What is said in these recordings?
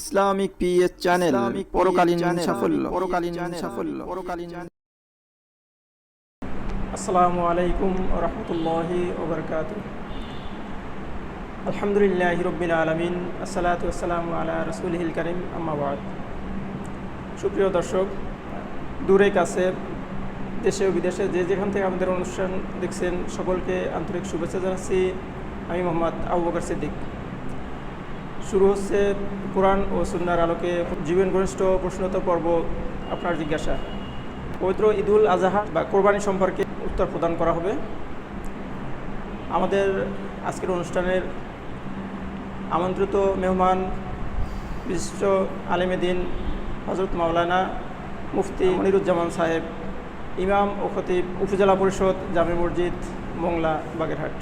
Islamic PS channel পরকালীন সাফল্য পরকালীন সাফল্য। পরকালীন আসসালামু আলাইকুম রহমতুল্লাহি ওবরকাত আলহামদুলিল্লাহ রবিল আলমিন আসসালাতু আসসালামু আলা রসুলহিল করিম আম্মাবাদ সুপ্রিয় দর্শক দূরে কাছে দেশে ও বিদেশে যে যেখান থেকে আমাদের অনুষ্ঠান দেখছেন সকলকে আন্তরিক শুভেচ্ছা জানাচ্ছি। আমি মোহাম্মদ আবু বকর সিদ্দিক। শুরু হচ্ছে কোরআন ও সুন্নার আলোকে জীবন ঘনিষ্ঠ প্রশ্নোত্তর পর্ব আপনার জিজ্ঞাসা। পবিত্র ঈদুল আজহা বা কোরবানি সম্পর্কে উত্তর প্রদান করা হবে। আমাদের আজকের অনুষ্ঠানের আমন্ত্রিত মেহমান বিশিষ্ট আলেমেদিন হজরত মাওলানা মুফতি মনিরুজ্জামান সাহেব, ইমাম ও খতিব উপজেলা পরিষদ জামে মসজিদ, মোংলা, বাগেরহাট।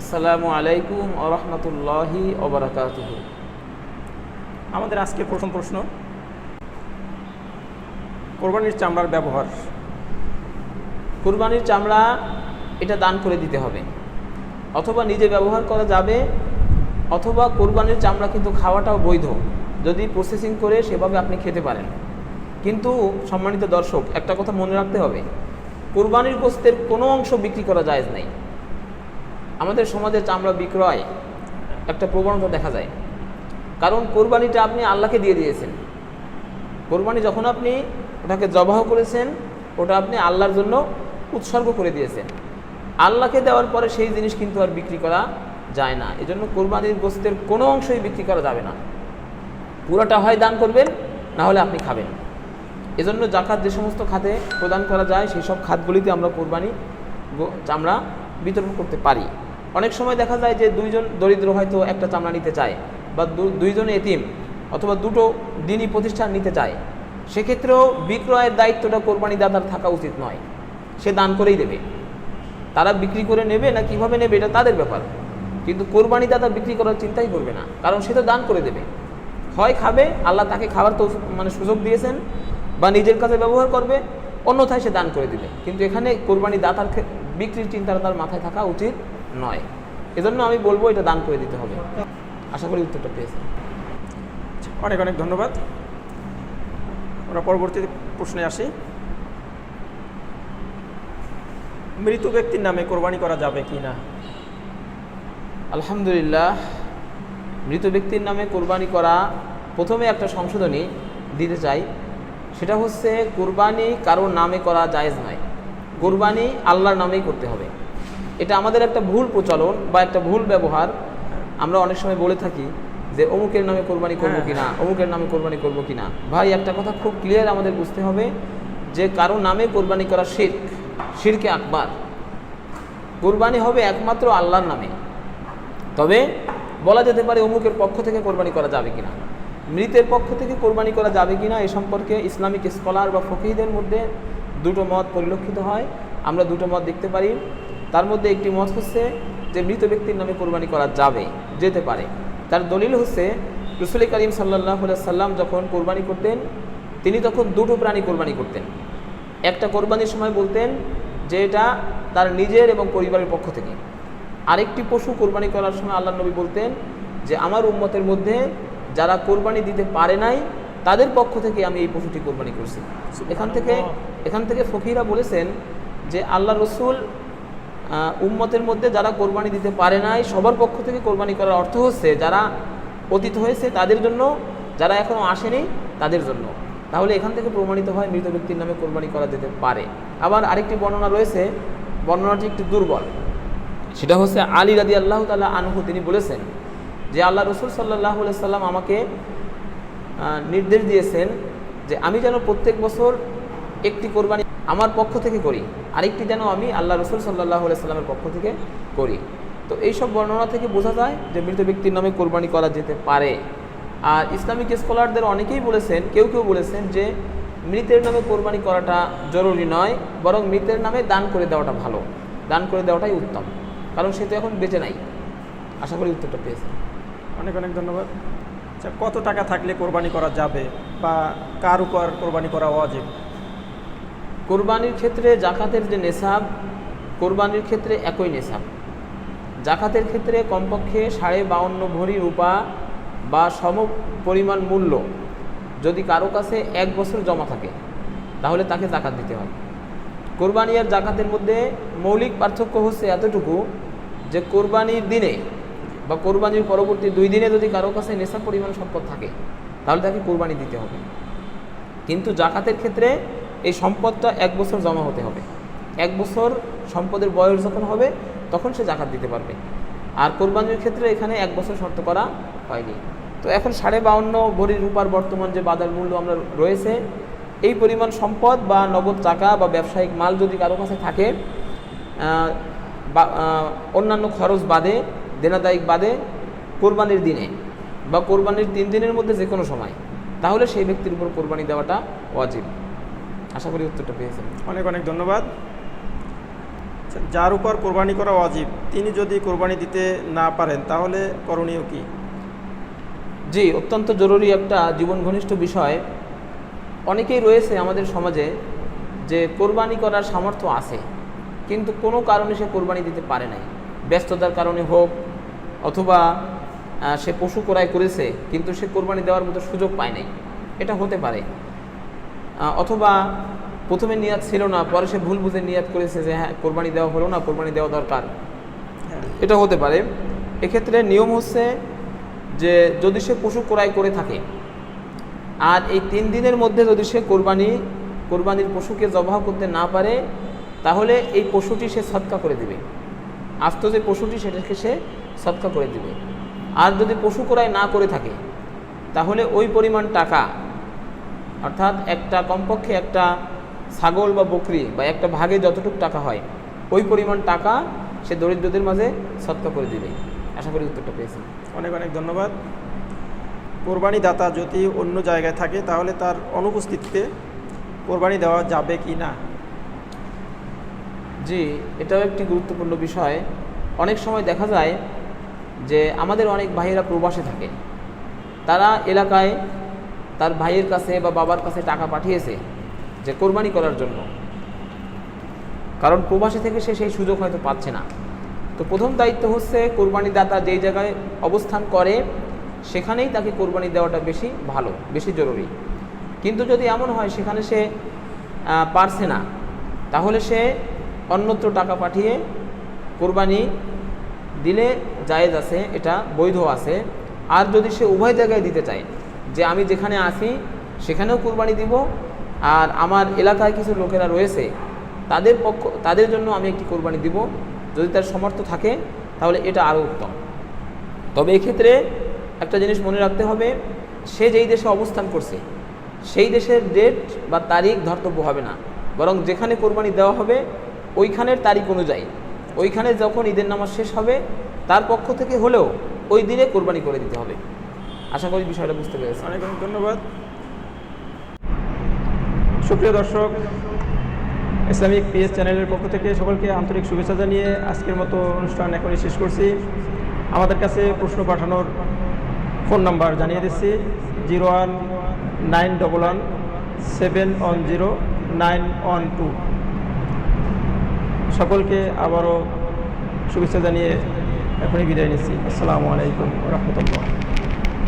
আসসালামু আলাইকুম আরহামতুল্লাহি ওবরাকাত আমাদের আজকে প্রথম প্রশ্ন কোরবানির চামড়ার ব্যবহার। কোরবানির চামড়া এটা দান করে দিতে হবে। অথবা নিজে ব্যবহার করা যাবে অথবা কোরবানির চামড়া কিন্তু খাওয়াটাও বৈধ। যদি প্রসেসিং করে সেভাবে আপনি খেতে পারেন। কিন্তু সম্মানিত দর্শক একটা কথা মনে রাখতে হবে কোরবানির গোস্তের কোনো অংশ বিক্রি করা যায় নাই। আমাদের সমাজে চামড়া বিক্রয় একটা প্রবণতা দেখা যায়। কারণ কোরবানিটা আপনি আল্লাহকে দিয়ে দিয়েছেন। কোরবানি যখন আপনি ওটাকে জবাহ করেছেন, ওটা আপনি আল্লাহর জন্য উৎসর্গ করে দিয়েছেন। আল্লাহকে দেওয়ার পরে সেই জিনিস কিন্তু আর বিক্রি করা যায় না। এজন্য কোরবানির গোস্তের কোনো অংশই বিক্রি করা যাবে না। পুরোটা হয় দান করবেন, না হলে আপনি খাবেন। এজন্য জাকাত যে সমস্ত খাতে প্রদান করা যায়, সেই সব খাতগুলিতে আমরা কোরবানি চামড়া বিতরণ করতে পারি। অনেক সময় দেখা যায় যে দুইজন দরিদ্র হয়তো একটা চামড়া নিতে চায় বা দুইজন এতিম অথবা দুটো দিনই প্রতিষ্ঠান নিতে চায়। সেক্ষেত্রেও বিক্রয়ের দায়িত্বটা কোরবানি দাতার থাকা উচিত নয়। সে দান করেই দেবে। তারা বিক্রি করে নেবে না কীভাবে নেবে এটা তাদের ব্যাপার। কিন্তু কোরবানি দাতা বিক্রি করার চিন্তাই করবে না। কারণ সে তো দান করে দেবে। হয় খাবে, আল্লাহ তাকে খাবার তো মানে সুযোগ দিয়েছেন বা নিজের কাছে ব্যবহার করবে, অন্যথায় সে দান করে দিবে। কিন্তু এখানে কোরবানি দাতার বিক্রির চিন্তাটা তার মাথায় থাকা উচিত। নয়। এজন্য আমি বলব এটা দান করে দিতে হবে। আশা করি উত্তরটা পেয়েছেন। অনেক অনেক ধন্যবাদ। আমরা পরবর্তী প্রশ্নে আসি। মৃত ব্যক্তির নামে কোরবানি করা যাবে কি না আলহামদুলিল্লাহ মৃত ব্যক্তির নামে কোরবানি করা প্রথমে একটা সংশোধনী দিতে চাই। সেটা হচ্ছে কোরবানি কারোর নামে করা জায়েজ নয়। কোরবানি আল্লাহর নামেই করতে হবে। এটা আমাদের একটা ভুল প্রচলন বা একটা ভুল ব্যবহার। আমরা অনেক সময় বলে থাকি যে অমুকের নামে কোরবানি করব হ্যাঁ, কিনা? অমুকের নামে কোরবানি করব কিনা? ভাই একটা কথা খুব ক্লিয়ার আমাদের বুঝতে হবে যে কারও নামে কোরবানি করা শির্ক শিরকে আকবার। কোরবানি হবে একমাত্র আল্লাহর নামে। তবে বলা যেতে পারে অমুকের পক্ষ থেকে কোরবানি করা যাবে কিনা? মৃতের পক্ষ থেকে কোরবানি করা যাবে কিনা এ সম্পর্কে ইসলামিক স্কলার বা ফকিহদের মধ্যে দুটো মত পরিলক্ষিত হয়। আমরা দুটো মত দেখতে পারি। তার মধ্যে একটি মত হচ্ছে যে মৃত ব্যক্তির নামে কোরবানি করা যাবে, যেতে পারে। তার দলিল হচ্ছে, রসুল করিম সাল্লাহ সাল্লাম যখন কোরবানি করতেন, তিনি তখন দুটো প্রাণী কোরবানি করতেন। একটা কোরবানির সময় বলতেন যে এটা তার নিজের এবং পরিবারের পক্ষ থেকে। আরেকটি পশু কোরবানি করার সময় আল্লাহ নবী বলতেন যে, আমার উম্মতের মধ্যে যারা কোরবানি দিতে পারে নাই, তাদের পক্ষ থেকে আমি এই পশুটি কোরবানি করছি। এখান থেকে এখান থেকে ফকিরা বলেছেন যে, আল্লাহ রসুল উম্মতের মধ্যে যারা কোরবানি দিতে পারে নাই, সবার পক্ষ থেকে কোরবানি করার অর্থ হচ্ছে যারা অতীত হয়েছে তাদের জন্য, যারা এখনও আসেনি তাদের জন্য। তাহলে এখান থেকে প্রমাণিত হয় মৃত ব্যক্তির নামে কোরবানি করা যেতে পারে। আবার আরেকটি বর্ণনা রয়েছে, বর্ণনাটি একটি দুর্বল। সেটা হচ্ছে আলী রাদি আল্লাহ তালা আনহু, তিনি বলেছেন যে আল্লাহ রসুল সাল্লাহ সাল্লাম আমাকে নির্দেশ দিয়েছেন যে আমি যেন প্রত্যেক বছর একটি কোরবানি আমার পক্ষ থেকে করি। আরেকটি যেন আমি আল্লাহ রসুল সাল্লাহ সাল্লামের পক্ষ থেকে করি। তো এইসব বর্ণনা থেকে বোঝা যায় যে মৃত ব্যক্তির নামে কোরবানি করা যেতে পারে। আর ইসলামিক স্কলারদের অনেকেই বলেছেন, কেউ কেউ বলেছেন যে মৃতের নামে কোরবানি করাটা জরুরি নয়, বরং মৃতের নামে দান করে দেওয়াটা ভালো। দান করে দেওয়াটাই উত্তম, কারণ সে তো এখন বেঁচে নাই। আশা করি উত্তরটা পেয়েছে অনেক অনেক ধন্যবাদ। আচ্ছা কত টাকা থাকলে কোরবানি করা যাবে বা কার উপর কোরবানি করা অজীব? কোরবানির ক্ষেত্রে জাকাতের যে নেশাব, কোরবানির ক্ষেত্রে একই নেশাব। জাকাতের ক্ষেত্রে কমপক্ষে সাড়ে বাউন্ন ভরি রূপা বা সম পরিমাণ মূল্য যদি কারও কাছে এক বছর জমা থাকে, তাহলে তাকে জাকাত দিতে হয়। কোরবানি আর জাকাতের মধ্যে মৌলিক পার্থক্য হচ্ছে এতটুকু যে কোরবানির দিনে বা কোরবানির পরবর্তী দুই দিনে যদি কারও কাছে নেশা পরিমাণ সম্পদ থাকে, তাহলে তাকে কোরবানি দিতে হবে। কিন্তু জাকাতের ক্ষেত্রে এই সম্পদটা এক বছর জমা হতে হবে। এক বছর সম্পদের বয়স যখন হবে, তখন সে জাকাত দিতে পারবে। আর কোরবানির ক্ষেত্রে এখানে এক বছর শর্ত করা হয়নি। তো এখন সাড়ে বাউন্ন ভরি রূপার বর্তমান যে বাজার মূল্য আমরা রয়েছে, এই পরিমাণ সম্পদ বা নগদ টাকা বা ব্যবসায়িক মাল যদি কারও কাছে থাকে বা অন্যান্য খরচ বাদে, দেনাদায়িক বাদে কোরবানির দিনে বা কোরবানির তিন দিনের মধ্যে যে কোনো সময়, তাহলে সেই ব্যক্তির উপর কোরবানি দেওয়াটা ওয়াজিব। আশা করি উত্তরটা পেয়েছেন। অনেক অনেক ধন্যবাদ। যার উপর কোরবানি করা অজীব তিনি যদি কোরবানি দিতে না পারেন তাহলে করণীয় কি? জি অত্যন্ত জরুরি একটা জীবন ঘনিষ্ঠ বিষয়। অনেকেই রয়েছে আমাদের সমাজে যে কোরবানি করার সামর্থ্য আছে কিন্তু কোনো কারণে সে কোরবানি দিতে পারে নাই। ব্যস্ততার কারণে হোক অথবা সে পশু ক্রয় করেছে কিন্তু সে কোরবানি দেওয়ার মতো সুযোগ পায় নাই। এটা হতে পারে। অথবা প্রথমে নিয়াত ছিল না পরে সে ভুল বুঝে নিয়াত করেছে যে হ্যাঁ কোরবানি দেওয়া হলো না কোরবানি দেওয়া দরকার। হ্যাঁ। এটা হতে পারে। এক্ষেত্রে নিয়ম হচ্ছে যে যদি সে পশু ক্রয় করে থাকে আর এই তিন দিনের মধ্যে যদি সে কোরবানি কোরবানির পশুকে জবাহ করতে না পারে তাহলে এই পশুটি সে সৎকা করে দিবে। আস্ত যে পশুটি সেটাকে সে সৎকা করে দিবে। আর যদি পশু ক্রয় না করে থাকে তাহলে ওই পরিমাণ টাকা অর্থাৎ একটা কমপক্ষে একটা ছাগল বা বকরি বা একটা ভাগে যতটুকু টাকা হয় ওই পরিমাণ টাকা সে দরিদ্রদের মাঝে সৎকা করে দিবে। আশা করি উত্তরটা পেয়েছেন। অনেক অনেক ধন্যবাদ। কোরবানি দাতা যদি অন্য জায়গায় থাকে তাহলে তার অনুপস্থিতিতে কোরবানি দেওয়া যাবে কি না? জি এটাও একটি গুরুত্বপূর্ণ বিষয়। অনেক সময় দেখা যায় যে আমাদের অনেক ভাইয়েরা প্রবাসে থাকে। তারা এলাকায় তার ভাইয়ের কাছে বা বাবার কাছে টাকা পাঠিয়েছে যে কোরবানি করার জন্য। কারণ প্রবাসী থেকে সে সেই সুযোগ হয়তো পাচ্ছে না। তো প্রথম দায়িত্ব হচ্ছে কোরবানি দাতা যেই জায়গায় অবস্থান করে, সেখানেই তাকে কোরবানি দেওয়াটা বেশি ভালো, বেশি জরুরি। কিন্তু যদি এমন হয়, সেখানে সে পারছে না, তাহলে সে অন্যত্র টাকা পাঠিয়ে কোরবানি দিলে জায়েজ আছে, এটা বৈধ আছে। আর যদি সে উভয় জায়গায় দিতে চায় যে আমি যেখানে আসি সেখানেও কোরবানি দিব। আর আমার এলাকায় কিছু লোকেরা রয়েছে, তাদের পক্ষ, তাদের জন্য আমি একটি কোরবানি দিব। যদি তার সমর্থ থাকে, তাহলে এটা আরও উত্তম। তবে এক্ষেত্রে একটা জিনিস মনে রাখতে হবে, সে যেই দেশে অবস্থান করছে, সেই দেশের ডেট বা তারিখ ধর্তব্য হবে না। বরং যেখানে কোরবানি দেওয়া হবে, ওইখানের তারিখ অনুযায়ী। ওইখানে যখন ঈদের নামাজ শেষ হবে, তার পক্ষ থেকে হলেও ওই দিনে কোরবানি করে দিতে হবে। আশা করি বিষয়টা বুঝতে পেরেছেন। অনেক অনেক ধন্যবাদ। সুপ্রিয় দর্শক, ইসলামিক পিএস চ্যানেলের পক্ষ থেকে সকলকে আন্তরিক শুভেচ্ছা জানিয়ে আজকের মতো অনুষ্ঠান এখনই শেষ করছি। আমাদের কাছে প্রশ্ন পাঠানোর ফোন নাম্বার জানিয়ে দিচ্ছি, zero one nine double one seven one zero nine one two. সকলকে আবারও শুভেচ্ছা জানিয়ে এখনই বিদায় নিচ্ছি। আসসালামু আলাইকুম রহমতুল্লাহ।